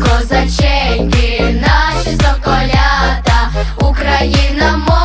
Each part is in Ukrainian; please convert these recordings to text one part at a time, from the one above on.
козаченьки, наші соколята, Україна.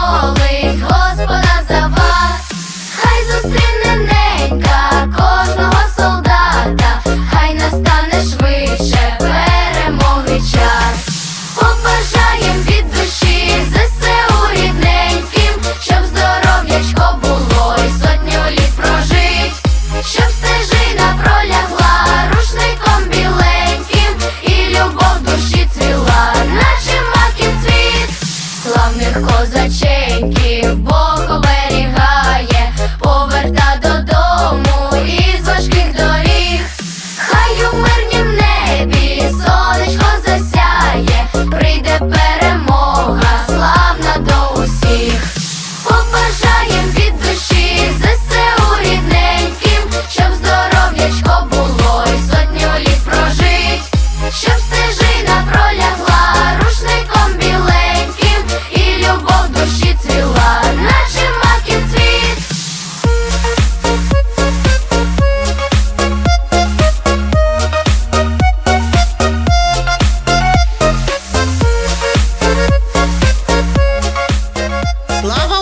love